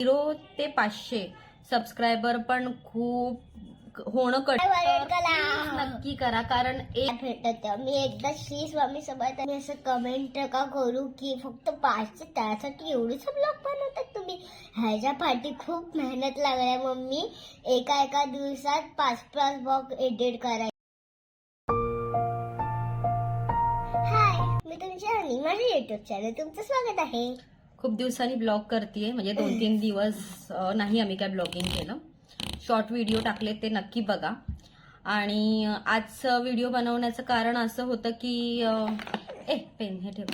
Zero ते पाचशे subscriber पण खूप होणं कट. नक्की करा कारण एक भेटत मी एकदा श्री स्वामी सोबत असं कमेंट का करू की फक्त पाचशे त्यासाठी एवढीच ब्लॉग बनवतात तुम्ही? ह्याच्या पाठी खूप मेहनत लागल्या मम्मी एका एका दिवसात पाच पाच ब्लॉग एडिट करायचे. हाय मी तुमची आणि माझ्या युट्यूब चॅनल तुमचं स्वागत आहे. खूप दिवसांनी ब्लॉग करते म्हणजे दोन तीन दिवस नाही आम्ही काय ब्लॉगिंग केलं. शॉर्ट व्हिडिओ टाकले ते नक्की बघा. आणि आजचं व्हिडिओ बनवण्याचं कारण असं होतं की ए पेन हे ठेव.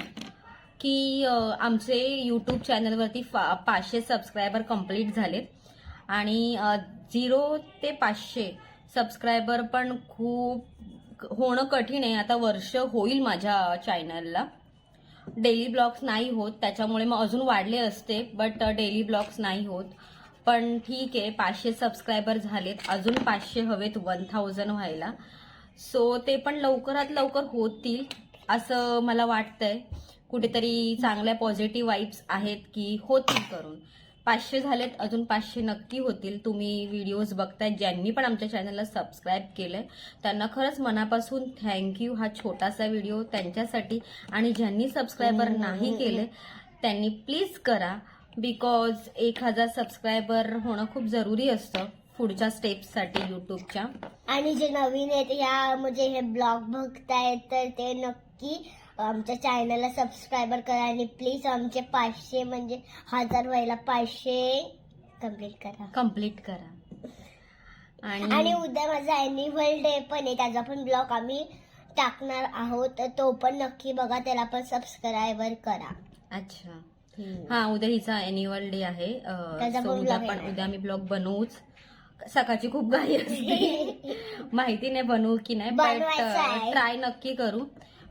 की आमचे यूट्यूब चॅनलवरती फा पाचशे सबस्क्रायबर कंप्लीट झालेत. आणि झिरो ते पाचशे सबस्क्रायबर पण खूप होणं कठीण आहे. आता वर्ष होईल माझ्या चॅनलला. डेली ब्लॉग्स नाही होत त्याच्यामुळे मग अजून वाढले असते बट डेली ब्लॉग्स नाही होत. पण ठीक आहे पाचशे सबस्क्रायबर झालेत अजून पाचशे हवेत वन थाउजंड व्हायला. सो ते पण लवकरात लवकर होतील असं मला वाटतंय. कुठेतरी चांगल्या पॉझिटिव्ह वाईब्स आहेत की होतील करून. पाचशे झालेत अजून पाचशे नक्की होतील. तुम्ही व्हिडिओज बघताय ज्यांनी पण आमच्या चॅनलला सबस्क्राईब केलंय त्यांना खरंच मनापासून थँक्यू हा छोटासा व्हिडिओ त्यांच्यासाठी आणि ज्यांनी सबस्क्रायबर नाही केले त्यांनी प्लीज करा. बिकॉज एक हजार सबस्क्रायबर होणं खूप जरुरी असतं पुढच्या स्टेप्ससाठी युट्यूबच्या आणि जे नवीन आहेत या म्हणजे हे ब्लॉग बघतायत तर ते नक्की आमच्या चॅनलला सबस्क्रायबर करा आणि प्लीज आमचे पाचशे म्हणजे हजार व्हायला पाचशे कंप्लीट करा. कंप्लीट करा. आणि आणि उद्या माझा अॅन्युअल डे पण आहे त्याचा पण ब्लॉग आम्ही टाकणार आहोत. तर तो पण नक्की बघा त्याला पण सबस्क्रायबर करा. अच्छा. हा उद्या हिचा अॅन्युअल डे आहे. अं, त्याचा so पण उद्या पण येणार. उद्या आम्ही ब्लॉग बनवूच. सकाळची खूप घाई असते. माहिती नाही बनवू की नाही बनवायचं आहे. ट्राय नक्की करू.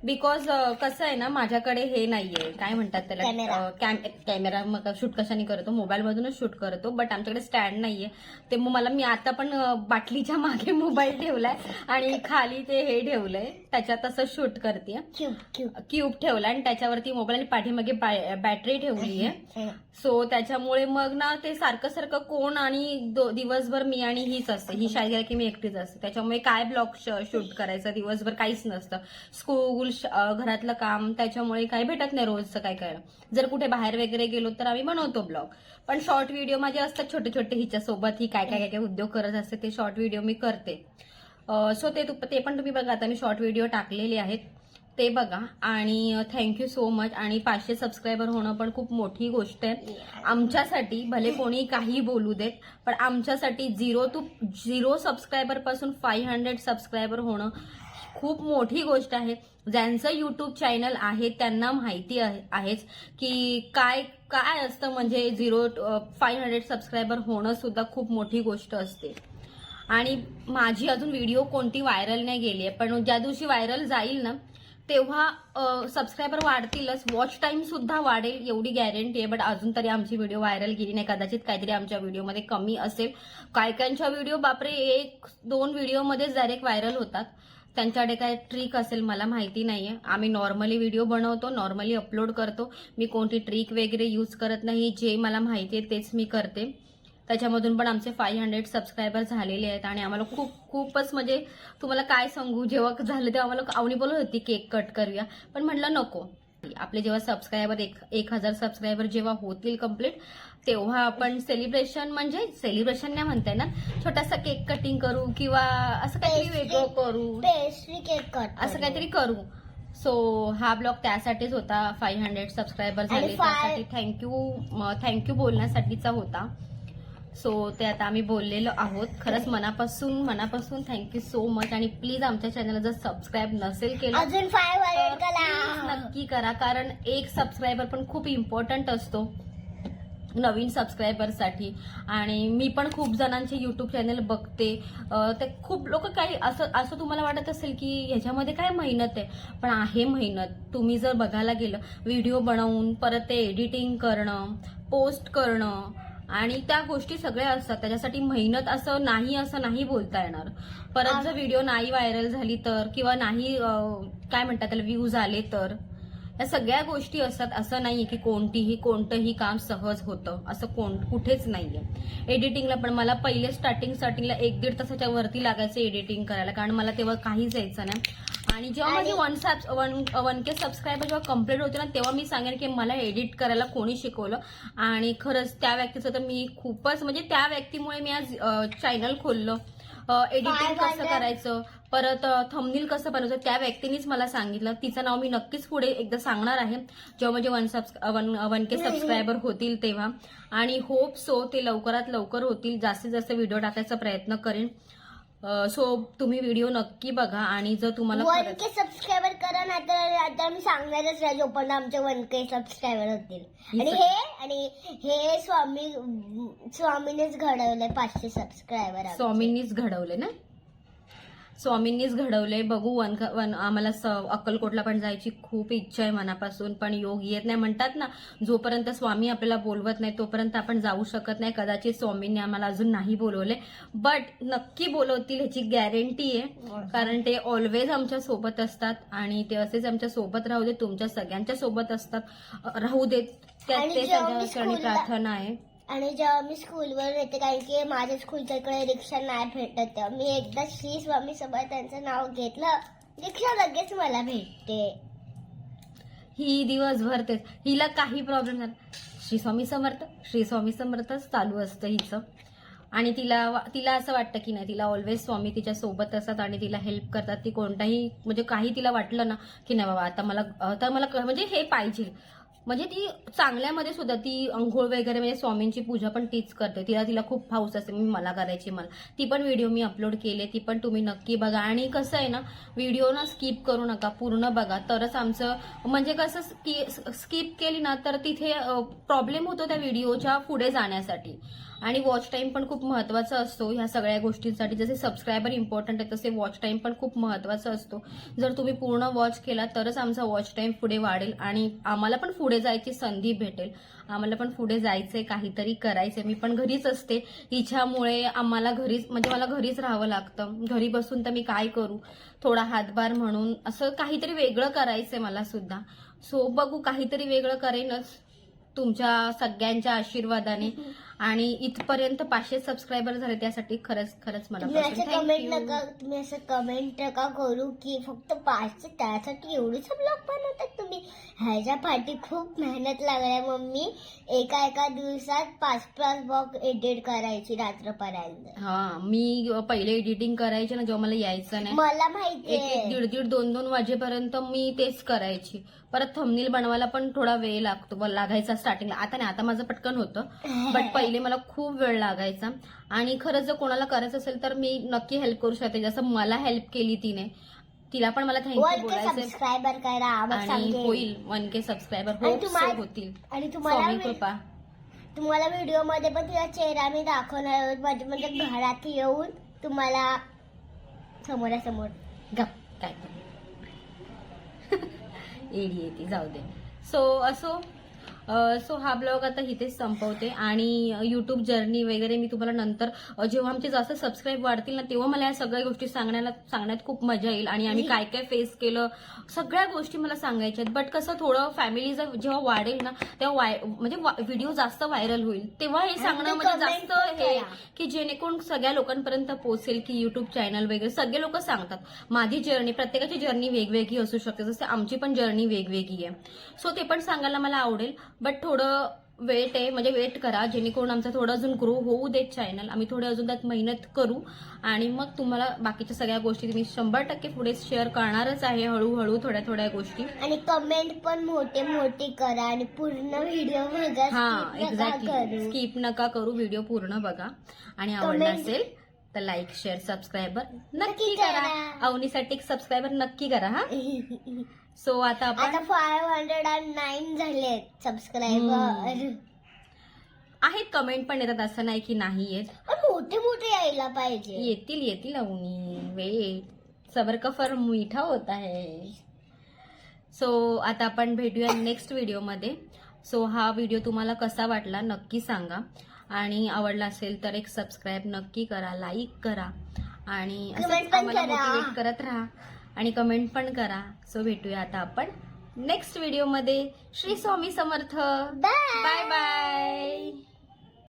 बिकॉज कसं आहे ना माझ्याकडे हे नाहीये. काय म्हणतात त्याला? कॅमेरा. अं, कॅम- कॅमेरा मग शूट कशाने करतो? मोबाईल मधूनच शूट करतो. बट आमच्याकडे स्टँड नाहीये. ते मग मला मी आता पण बाटलीच्या मागे मोबाईल ठेवलाय आणि खाली ते हे ठेवलंय. त्याच्यात तसं शूट करते क्यूब ठेवला आणि त्याच्यावरती मोबाईल आणि पाठीमागे बॅटरी ठेवली आहे सो त्याच्यामुळे मग ना ते सारखं सारखं कोण आणि दिवसभर मी आणि हीच असते. ही शाळेत गेला की मी एकटीच असते. त्याच्यामुळे काय ब्लॉग शूट करायचं? दिवसभर काहीच नसतं. स्कूल घरातलं काम त्याच्यामुळे काही भेटत नाही रोजचं काय करायला जर कुठे बाहेर वगैरे गेलो तर आम्ही बनवतो ब्लॉग. पण शॉर्ट व्हिडिओ माझे असतात छोटे छोटे हिच्यासोबत ही काय काय काय काय उद्योग करत असते ते शॉर्ट व्हिडिओ मी करते. सो ते ते पण तुम्ही बघा आता मी शॉर्ट व्हिडिओ टाकलेले आहेत. ते बघा. आणि थँक्यू सो मच आणि पाचशे सबस्क्रायबर होणं पण खूप मोठी गोष्ट आहे. आमच्यासाठी भले कोणी काही बोलू देत पण आमच्यासाठी झिरो टू झिरो सबस्क्रायबरपासून फाय हंड्रेड सबस्क्रायबर होणं खूप मोठी गोष्ट आहे. ज्यांचं युट्यूब चॅनल आहे त्यांना माहिती आहेच की काय काय असतं म्हणजे झिरो फाय हंड्रेड सबस्क्रायबर होणं सुद्धा खूप मोठी गोष्ट असते. आणि माझी अजून व्हिडिओ कोणती व्हायरल नाही गेली आहे पण ज्या दिवशी व्हायरल जाईल ना तेव्हा सबस्क्रायबर वाढतीलच. वॉच टाईम सुद्धा वाढेल एवढी गॅरंटी आहे बट अजून तरी आमची व्हिडिओ व्हायरल गेली नाही. कदाचित काहीतरी आमच्या व्हिडिओमध्ये कमी असेल. काय काहींच्या व्हिडिओ बापरे एक दोन व्हिडिओमध्येच डायरेक्ट व्हायरल होतात. त्यांच्याकडे काय ट्रिक असेल मला माहिती नाहीये. आम्ही नॉर्मली व्हिडिओ बनवतो नॉर्मली अपलोड करतो. मी कोणती ट्रिक वगैरे यूज करत नाही जे मला माहिती आहे तेच मी करते. त्याच्यामधून पण आमचे फाय हंड्रेड सबस्क्रायबर झालेले आहेत आणि आम्हाला खूप खूपच म्हणजे तुम्हाला काय सांगू जेव्हा झालं तेव्हा आम्हाला आवणी बोलत होती केक कट करूया. पण म्हटलं नको. आपले जेव्हा सबस्क्रायबर एक एक हजार सबस्क्रायबर जेव्हा होतील कंप्लीट तेव्हा आपण सेलिब्रेशन म्हणजे सेलिब्रेशन नाही म्हणताय ना छोटासा केक कटिंग करू किंवा असं काहीतरी. वेगळं करू. पेस्ट्री केक कट असं काहीतरी करू. सो हा ब्लॉग त्यासाठीच होता. फाय हंड्रेड सबस्क्रायबर झाले त्यासाठी थँक्यू थँक्यू बोलण्यासाठीचा होता. सो ते आता आम्ही बोललेलो आहोत. खरंच मनापासून मनापासून थँक्यू सो मच आणि प्लीज आमच्या चॅनलला जर सबस्क्राईब नसेल केलं अजून नक्की करा. कारण एक सबस्क्रायबर पण खूप इम्पॉर्टंट असतो नवीन सबस्क्रायबरसाठी आणि मी पण खूप जणांचे युट्यूब चॅनल बघते. ते खूप लोक काही असं असं तुम्हाला वाटत असेल की ह्याच्यामध्ये काय मेहनत आहे? पण आहे मेहनत. तुम्ही जर बघायला गेलं व्हिडिओ बनवून परत ते एडिटिंग करणं पोस्ट करणं आणि त्या गोष्टी सगळ्या असतात. त्याच्यासाठी मेहनत असं नाही असं नाही बोलता येणार. परत जर व्हिडिओ नाही व्हायरल झाली तर किंवा नाही काय म्हणतात त्याला व्ह्यूज आले तर या सगळ्या गोष्टी असतात. असं नाहीये की कोणतीही कोणतंही काम सहज होतं. असं कोण कुठेच नाहीये. एडिटिंगला पण मला पहिले स्टार्टिंग स्टार्टिंगला एक दीड तासाच्या वरती लागायचं एडिटिंग करायला. कारण मला तेव्हा काहीच यायचं नाही. आणि जेव्हा माझे one sub one one K subscriber जेव्हा कंप्लीट होते ना तेव्हा मी सांगेन की मला एडिट करायला कोणी शिकवलं. आणि खरंच त्या व्यक्तीचं तर मी खूपच म्हणजे त्या व्यक्तीमुळे मी आज चॅनल खोललं. एडिटिंग कसं. करायचं? परत थंबनील कसं बनवायचं? त्या व्यक्तीनेच मला सांगितलं. तिचं नाव मी नक्कीच पुढे एकदा सांगणार आहे. जेव्हा म्हणजे one subs one one K subscriber होतील तेव्हा. आणि होप सो ते लवकरात लवकर होतील. जास्तीत जास्त व्हिडिओ टाकायचा प्रयत्न करेन. सो तुम्ही व्हिडिओ नक्की बघा आणि जर तुम्हाला वन के सबस्क्रायबर करा ना तर आता मी सांगणारच नाही जोपर्यंत आमचे वन के सबस्क्रायबर होतील. आणि हे आणि हे स्वामी स्वामीनेच घडवले पाचशे सबस्क्रायबर स्वामींनीच घडवले ना? स्वामींनीच घडवले बघू वन वन आम्हाला स अक्कलकोटला पण जायची खूप इच्छा आहे मनापासून पण योग येत नाही. म्हणतात ना जोपर्यंत स्वामी आपल्याला बोलवत नाही तोपर्यंत आपण जाऊ शकत नाही. कदाचित स्वामींनी आम्हाला अजून नाही बोलवले. बट नक्की बोलवतील ह्याची गॅरंटी आहे. कारण ते ऑलवेज आमच्यासोबत असतात आणि ते असेच आमच्यासोबत राहू देत. तुमच्या सगळ्यांच्या सोबत असतात. राहू देत. त्यात आणि ते जेव्हा मी सगळ्यांची स्कूलला- प्रार्थना आहे. आणि जेव्हा मी स्कूलवर येते कारण की माझ्या स्कूलच्या इकडे रिक्षा नाही भेटत तेव्हा मी एकदा श्री स्वामी त्यांचं नाव घेतलं. रिक्षा लगेच मला भेटते. ही दिवसभर तेच हिला काही प्रॉब्लेम नाही. श्री स्वामी समर्थ श्री स्वामी समर्थच चालू असतं हिचं. आणि तिला तिला असं वाटतं की नाही तिला ऑलवेज स्वामी तिच्या सोबत असतात आणि तिला हेल्प करतात. ती कोणताही म्हणजे काही तिला वाटलं ना की नाही बाबा आता मला आता मला म्हणजे हे पाहिजे. म्हणजे ती चांगल्यामध्ये सुद्धा ती अंघोळ वगैरे म्हणजे स्वामींची पूजा पण तीच करते. तिला तिला खूप हाऊस असते. मी मला करायची मला. ती पण व्हिडिओ मी अपलोड केले. ती पण तुम्ही नक्की बघा. आणि कसं आहे ना व्हिडिओ ना स्किप करू नका. पूर्ण बघा. तरच आमचं म्हणजे कसं स्किप केली ना तर तिथे प्रॉब्लेम होतो त्या व्हिडिओच्या पुढे जाण्यासाठी. आणि वॉच टाईम पण खूप महत्त्वाचा असतो ह्या सगळ्या गोष्टींसाठी. जसे सबस्क्रायबर इम्पॉर्टंट आहे तसे वॉच टाईम पण खूप महत्त्वाचा असतो. जर तुम्ही पूर्ण वॉच केला तरच आमचा वॉच टाइम पुढे वाढेल आणि आम्हाला पण पुढे जायची संधी भेटेल. आम्हाला पण पुढे जायचंय काहीतरी करायचंय. मी पण घरीच असते. हिच्यामुळे आम्हाला घरीच म्हणजे मला घरीच राहावं लागतं. घरी बसून तर मी काय करू? थोडा हातभार म्हणून असं काहीतरी वेगळं करायचंय मला सुद्धा. सो बघू काहीतरी वेगळं करेनच. तुमच्या सगळ्यांच्या आशीर्वादाने. आणि इथपर्यंत पाचशे सबस्क्रायबर झाले त्यासाठी खरंच खरंच मला तुम्ही असं कमेंट नका तुम्ही असं कमेंट नका करू की फक्त पाचशे त्यासाठी एवढीच ब्लॉग बनवतात. तुम्ही ह्याच्या पाठी खूप मेहनत लागल्या मम्मी. एका एका दिवसात पाच पाच ब्लॉग एडिट करायची रात्रपर्यंत. हा मी पहिले एडिटिंग करायचे ना जेव्हा मला यायचं नाही मला एक एक माहितीये दीड दीड दोन दोन वाजेपर्यंत मी तेच करायची. परत थंबनील बनवायला पण थोडा वेळ लागतो ब- लागायचा स्टार्टिंगला आता नाही आता माझं पटकन होतं. बट पहिले मला खूप वेळ लागायचा. आणि खरंच जर कोणाला करायचं असेल तर मी नक्की हेल्प करू शकते. जसं मला हेल्प केली तिने तिला पण मला थँक्यू वन के बोलायचं सबस्क्रायबर करा आणि होईल वन के सबस्क्रायबर आणि होप तुम्हाला- होतील. आणि तुम्हाला स्वामी कृपा. तुम्हाला व्हिडिओमध्ये पण तिचा चेहरा मी दाखवणार आहोत म्हणजे म्हणजे घरात येऊन तुम्हाला समोरासमोर गप काय एडी येते जाऊ दे. सो असो. सो हा ब्लॉग आता इथेच संपवते आणि युट्यूब जर्नी वगैरे मी तुम्हाला नंतर जेव्हा आमचे जास्त सबस्क्राईब वाढतील ना तेव्हा मला या सगळ्या गोष्टी सांगण्याला सांगण्यात खूप मजा येईल. आणि आम्ही काय काय फेस केलं सगळ्या गोष्टी मला सांगायच्या आहेत. बट कसं थोडं फॅमिली जेव्हा वाढेल ना तेव्हा वाय म्हणजे व्हिडिओ जास्त व्हायरल होईल. तेव्हा हे सांगणं म्हणजे जास्त हे. की जेणेकरून सगळ्या लोकांपर्यंत पोहोचेल की युट्यूब चॅनल वगैरे. सगळे लोक सांगतात माझी जर्नी प्रत्येकाची जर्नी वेगवेगळी असू शकते. जसे आमची पण जर्नी वेगवेगळी आहे. सो ते पण सांगायला मला आवडेल. बट थोडं वेट आहे. म्हणजे वेट करा. जेणेकरून आमचं थोडं अजून ग्रो होऊ देत चॅनल आम्ही थोडे अजून त्यात मेहनत करू. आणि मग तुम्हाला बाकीच्या सगळ्या गोष्टी मी शंभर टक्के पुढे शेअर करणारच आहे. हळूहळू थोड्या थोड्या गोष्टी. आणि कमेंट पण मोठे मोठे करा आणि पूर्ण व्हिडिओ बघा हा एक्झॅक्टली स्किप नका करू. व्हिडिओ पूर्ण बघा. आणि आवडला असेल तर लाईक शेअर सबस्क्रायबर नक्की करा. अवनीसाठी सबस्क्रायबर नक्की करा हा. सो आता आता आपण फाईव्ह हंड्रेड अँड नाईन झालेत सबस्क्रायबर आहेत कमेंट पण येतात असं नाही की नाही येत पण मोठे मोठे यायला पाहिजे. येतील येतील अवनी. वेट सबर का फर मीठा होता है सो आता आपण भेटूया नेक्स्ट व्हिडिओमध्ये सो हा व्हिडिओ तुम्हाला कसा वाटला नक्की सांगा. आणि आवडला असेल तर एक सबस्क्राईब नक्की करा लाईक करा. आणि असंच आम्हाला. मोटिवेट करत राहा. आणि कमेंट पण करा. सो भेटूया आता आपण नेक्स्ट व्हिडिओमध्ये श्री स्वामी समर्थ. Bye bye